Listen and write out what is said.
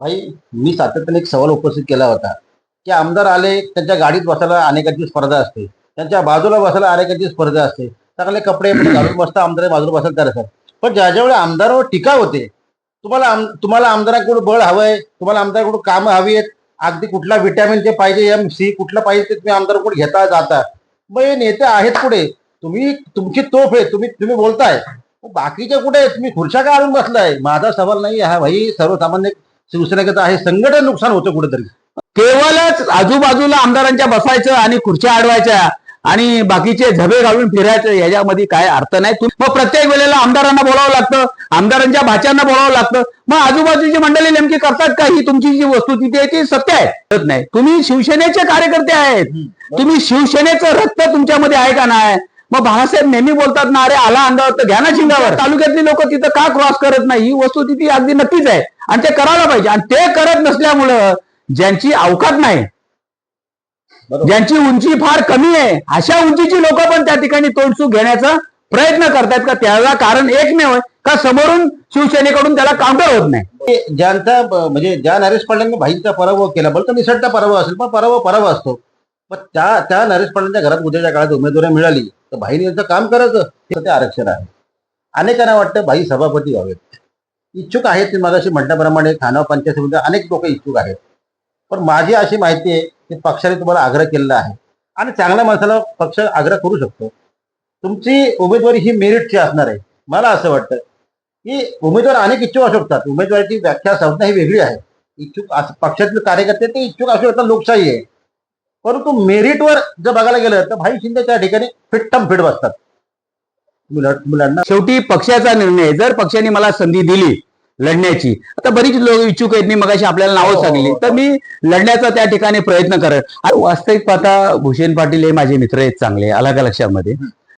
भाई मी सातत्याने एक सवाल उपस्थित केला होता. की आमदार आले त्यांच्या गाडीत बसायला अनेकांची स्पर्धा असते. त्यांच्या बाजूला बसायला अनेकांची स्पर्धा असते. चांगले कपडे घालून बसता आमदार बाजूला बसायला तयार असतात. पण ज्या ज्यावेळी आमदारावर टीका होते तुम्हाला आम- तुम्हाला आमदाराकडून बळ हवंय तुम्हाला आमदाराकडून कामं हवी आहेत अगदी कुठला विटॅमिन जे पाहिजे एम सी कुठलं पाहिजे ते तुम्ही आमदाराकडून घेता जाता. मग हे नेते आहेत पुढे तुम्ही तुमची तोफ आहे तुम्ही तुम्ही बोलताय. बाकीच्या कुठे आहेत? तुम्ही खुर्च्या का आणून बसलाय? माझा सवाल नाही हा भाई. सर्वसामान्य शिवसेनेचं आहे. संघटन नुकसान होतं कुठेतरी. केवळच आजूबाजूला आमदारांच्या बसायचं आणि खुर्च्या अडवायच्या आणि बाकीचे झबे घालून फिरायचं याच्यामध्ये काय अर्थ नाही. मग प्रत्येक वेळेला आमदारांना बोलावं लागतं आमदारांच्या भाच्यांना बोलावं लागतं. मग आजूबाजूची मंडळी नेमकी करतात का? ही तुमची जी वस्तुस्थिती आहे ती सत्य आहे. नाही. तुम्ही शिवसेनेचे कार्यकर्ते आहेत. तुम्ही शिवसेनेचं रक्त तुमच्यामध्ये आहे का नाही? मग बाळासाहेब नेहमी बोलतात ना अरे आला अंगावर तर घ्या ना शिंगावर. तालुक्यातली लोक तिथं का क्रॉस करत नाही? ही वस्तुस्थिती अगदी नक्कीच आहे. आणि ते करायला पाहिजे. आणि ते करत नसल्यामुळं ज्यांची अवकात नाही. ज्यांची उंची फार कमी आहे अशा उंचीची लोक पण त्या ठिकाणी तोडसूक घेण्याचा प्रयत्न करतायत का? त्याला कारण एकमेव आहे का? समोरून शिवसेनेकडून त्याला काउंटर होत नाही. ते ज्यांचा म्हणजे ज्या नरेश पाटलांनी भाईचा पराभव केला बरं तर निसटता पराभव असेल पण पराभव पराभव असतो. पण त्या त्या नरेश पाटलांच्या घरात उद्याच्या काळात उमेदवारी मिळाली तर भाईने यांचं काम करायचं हे ते आरक्षण आहे. अनेकांना वाटतं भाई सभापती व्हावेत. इच्छुक आहेत ते माझ्याशी म्हटल्याप्रमाणे खानाव पंचायत समितीत अनेक लोक इच्छुक आहेत. पण माझी अशी माहिती आहे की पक्षाने तुम्हाला आग्रह केलेला आहे. आणि चांगल्या माणसाला पक्ष आग्रह करू शकतो. तुमची उमेदवारी ही मेरिटची असणार आहे. मला असं वाटतं की उमेदवार अनेक इच्छुक असू शकतात. उमेदवाराची व्याख्या संज्ञा ही वेगळी आहे. इच्छुक पक्षातील कार्यकर्ते ते इच्छुक असू शकतात लोकशाही आहे. परंतु मेरिटवर जर बघायला गेलं तर भाई शिंदे त्या ठिकाणी फिट्टम फिट बसतात लढणार शेवटी पक्षाचा निर्णय जर पक्षाने मला संधी दिली लढण्याची आता बरीच लोक इच्छुक आहेत मी मगाशी आपल्याला नावं हो, हो, सांगली हो. तर मी लढण्याचा त्या ठिकाणी प्रयत्न करेन वास्तविक पाहता भूषण पाटील हे माझे मित्र आहेत चांगले का लक्षामध्ये